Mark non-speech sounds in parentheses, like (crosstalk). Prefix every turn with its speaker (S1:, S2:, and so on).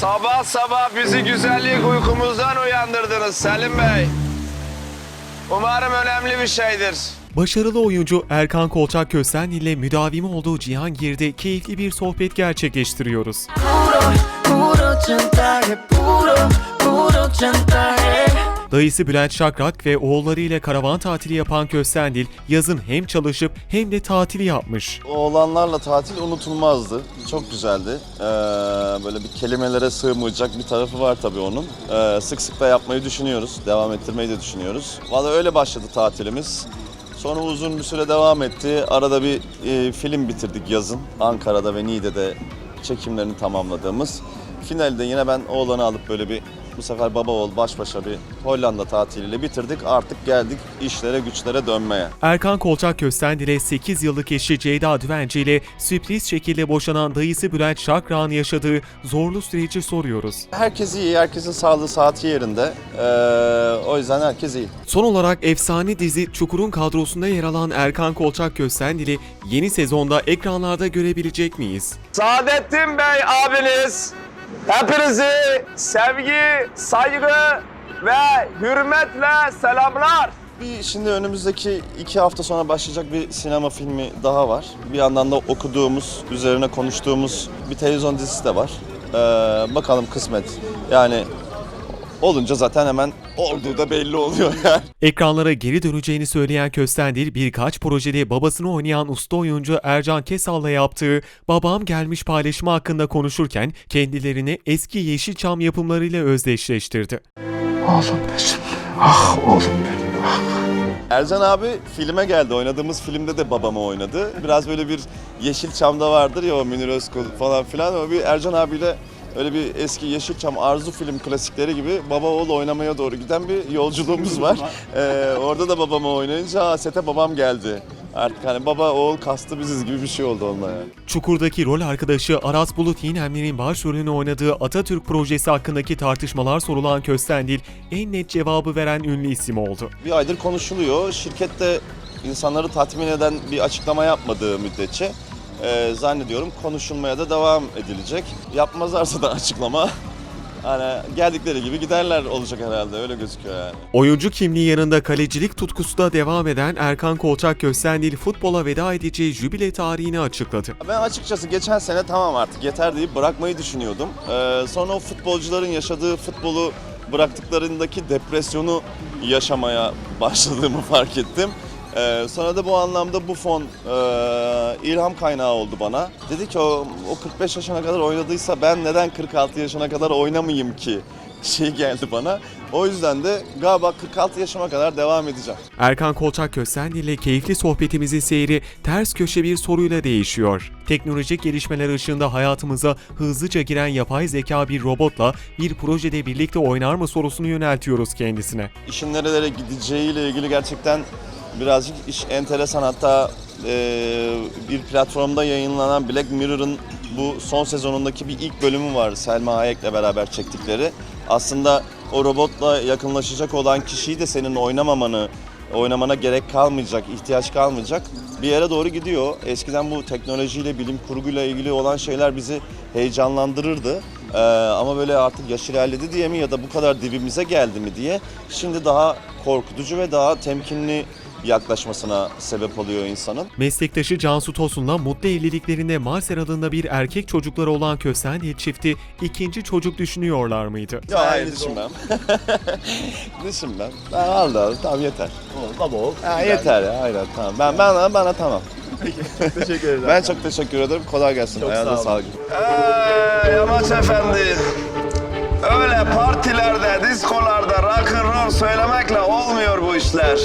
S1: Sabah sabah bizi güzellik uykumuzdan uyandırdınız Selim Bey. Umarım önemli bir şeydir.
S2: Başarılı oyuncu Erkan Kolçak Kösten ile müdavimi olduğu Cihangir'de keyifli bir sohbet gerçekleştiriyoruz.
S3: puro, puro chantaje, puro, puro chantaje.
S2: Dayısı Bülent Şakrak ve oğullarıyla karavan tatili yapan Köstendil yazın hem çalışıp hem de tatili yapmış.
S4: Oğlanlarla tatil unutulmazdı. Çok güzeldi. Ee, böyle bir kelimelere sığmayacak bir tarafı var tabii onun. Ee, sık sık da yapmayı düşünüyoruz. Devam ettirmeyi de düşünüyoruz. Vallahi öyle başladı tatilimiz. Sonra uzun bir süre devam etti. Arada bir e, film bitirdik yazın. Ankara'da ve Niğde'de çekimlerini tamamladığımız. Finalde yine ben oğlanı alıp böyle bir bu sefer baba oğul baş başa bir Hollanda tatiliyle bitirdik. Artık geldik işlere güçlere dönmeye.
S2: Erkan Kolçak Köstendil'e 8 yıllık eşi Ceyda Düvenci ile sürpriz şekilde boşanan dayısı Bülent Şakrak'ın yaşadığı zorlu süreci soruyoruz.
S4: Herkes iyi, herkesin sağlığı saati yerinde. Ee, o yüzden herkes iyi.
S2: Son olarak efsane dizi Çukur'un kadrosunda yer alan Erkan Kolçak Köstendil'i yeni sezonda ekranlarda görebilecek miyiz?
S1: Saadettin Bey abiniz hepinizi sevgi, saygı ve hürmetle selamlar.
S4: Bir şimdi önümüzdeki iki hafta sonra başlayacak bir sinema filmi daha var. Bir yandan da okuduğumuz, üzerine konuştuğumuz bir televizyon dizisi de var. Ee, bakalım kısmet. Yani olunca zaten hemen olduğu da belli oluyor yani.
S2: Ekranlara geri döneceğini söyleyen Köstendil birkaç projede babasını oynayan usta oyuncu Ercan Kesal'la yaptığı Babam Gelmiş paylaşımı hakkında konuşurken kendilerini eski Yeşilçam yapımlarıyla özdeşleştirdi.
S5: Oğlum benim. Ah oğlum benim.
S4: Ercan abi filme geldi. Oynadığımız filmde de babamı oynadı. Biraz böyle bir Yeşilçam'da vardır ya o Münir Özkul falan filan. O bir Ercan abiyle öyle bir eski Yeşilçam Arzu film klasikleri gibi baba oğul oynamaya doğru giden bir yolculuğumuz var. (laughs) Ee, orada da babamı oynayınca "Aa, sete babam geldi. Artık hani baba oğul kastı biziz gibi bir şey oldu onunla yani.
S2: Çukur'daki rol arkadaşı Aras Bulut Yinemli'nin başrolünü oynadığı Atatürk projesi hakkındaki tartışmalar sorulan Köstendil en net cevabı veren ünlü isim oldu.
S4: Bir aydır konuşuluyor. Şirkette insanları tatmin eden bir açıklama yapmadığı müddetçe e, zannediyorum konuşulmaya da devam edilecek. Yapmazlarsa da (laughs) açıklama hani geldikleri gibi giderler olacak herhalde öyle gözüküyor yani.
S2: Oyuncu kimliği yanında kalecilik tutkusu da devam eden Erkan Kolçak Köstendil futbola veda edeceği jübile tarihini açıkladı.
S4: Ben açıkçası geçen sene tamam artık yeter deyip bırakmayı düşünüyordum. Ee, sonra o futbolcuların yaşadığı futbolu bıraktıklarındaki depresyonu yaşamaya başladığımı fark ettim. Ee, sonra da bu anlamda bu fon e, ilham kaynağı oldu bana. Dedi ki o, o 45 yaşına kadar oynadıysa ben neden 46 yaşına kadar oynamayayım ki? (laughs) Şey geldi bana. O yüzden de galiba 46 yaşıma kadar devam edeceğim.
S2: Erkan Kolçak Köstendil ile keyifli sohbetimizin seyri ters köşe bir soruyla değişiyor. Teknolojik gelişmeler ışığında hayatımıza hızlıca giren yapay zeka bir robotla bir projede birlikte oynar mı sorusunu yöneltiyoruz kendisine.
S4: işin nerelere gideceğiyle ilgili gerçekten birazcık iş enteresan. Hatta e, bir platformda yayınlanan Black Mirror'ın bu son sezonundaki bir ilk bölümü var Selma Hayek'le beraber çektikleri. Aslında o robotla yakınlaşacak olan kişiyi de senin oynamamanı, oynamana gerek kalmayacak, ihtiyaç kalmayacak bir yere doğru gidiyor. Eskiden bu teknolojiyle, bilim kurguyla ilgili olan şeyler bizi heyecanlandırırdı. Ee, ama böyle artık yaş ilerledi diye mi ya da bu kadar dibimize geldi mi diye şimdi daha korkutucu ve daha temkinli yaklaşmasına sebep oluyor insanın.
S2: Meslektaşı Cansu Tosun'la mutlu evliliklerinde Marser adında bir erkek çocukları olan Köstendil çifti ikinci çocuk düşünüyorlar mıydı?
S4: Ya hayır düşünmem. (laughs) düşünmem. Ben valla tamam yeter.
S5: Baba ol.
S4: Ha, yeter ya aynen tamam. Ben ben bana tamam.
S5: Teşekkür ederim.
S4: Ben çok teşekkür ederim. Kolay gelsin. Ayağınıza
S5: sağ olun.
S4: sağlık.
S1: Yamaç Efendi. Öyle partilerde, diskolarda rock and roll söylemekle olmuyor bu işler.